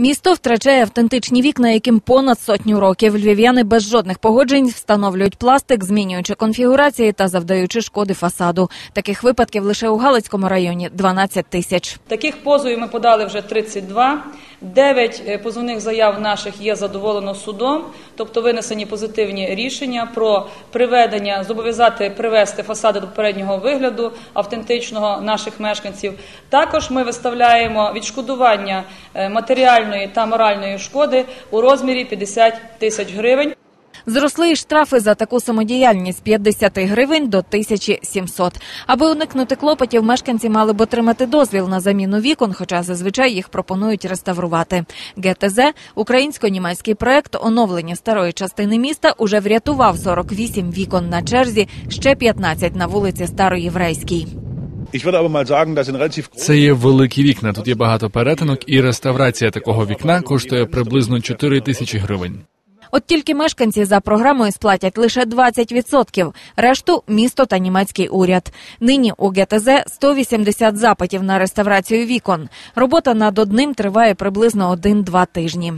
Місто втрачає автентичні вікна, яким понад сотню років. Львів'яни без жодних погоджень встановлюють пластик, змінюючи конфігурації та завдаючи шкоди фасаду. Таких випадків лише у Галицькому районі 12 тисяч. Таких позовів ми подали вже 32. Дев'ять е, позовних заяв наших є задоволено судом, тобто винесені позитивні рішення про приведення, зобов'язати привести фасади до попереднього вигляду автентичного наших мешканців. Також ми виставляємо відшкодування е, матеріальної та моральної шкоди у розмірі 50 тисяч гривень. Зросли й штрафи за таку самодіяльність 50 гривень до 1700. Аби уникнути клопотів, мешканці мали б отримати дозвіл на заміну вікон, хоча зазвичай їх пропонують реставрувати. ГТЗ – українсько-німецький проект оновлення старої частини міста уже врятував 48 вікон на черзі, ще 15 на вулиці Староєврейській. Це є великі вікна. Тут є багато перетинок, і реставрація такого вікна коштує приблизно 4 тисячі гривень. От тільки мешканці за програмою сплатять лише 20%, решту місто та німецький уряд. Нині у ГТЗ 180 запитів на реставрацію вікон. Робота над одним триває приблизно 1-2 тижні.